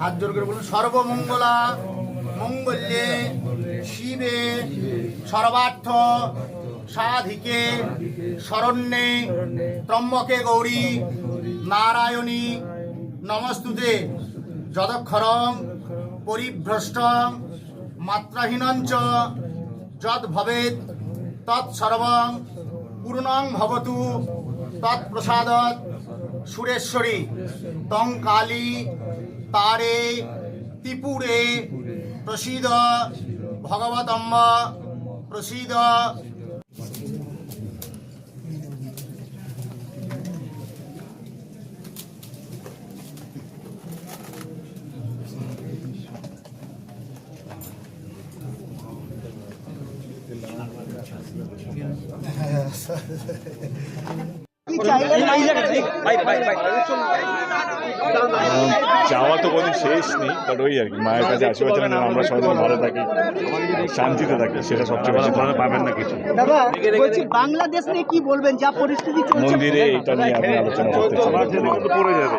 হাত জোর করে বলুন, সর্বমঙ্গলা মঙ্গল্যে শিবে সর্বার্থ সাধিকে শরণ্যে ত্রম্বকে গৌরী নারায়ণী নমস্তুতে। যদক্ষরং পরিভ্রষ্টং মাত্রাহীনঞ্চ যদ ভবেত তৎসর্বং পূর্ণং ভবতু তৎপ্রসাদৎ সুরেশ্বরী তং কালী তারে ত্রিপুরে প্রসিদ ভগবতম্ব প্রসীদ। চাওয়া তো কোনো শেষ নেই বাট ওই আর কি মায়ের কাছে আশীর্বাদ জানেন যেন আমরা সবাই যেন ভালো থাকি শান্তিতে থাকি সেটা সবচেয়ে বেশি ধরনের পাবেন না কিছু। বলছি বাংলাদেশ নিয়ে কি বলবেন? যা পরিস্থিতি মন্দিরে এটা নিয়ে আমি আলোচনা করতে চান পড়ে যাবে।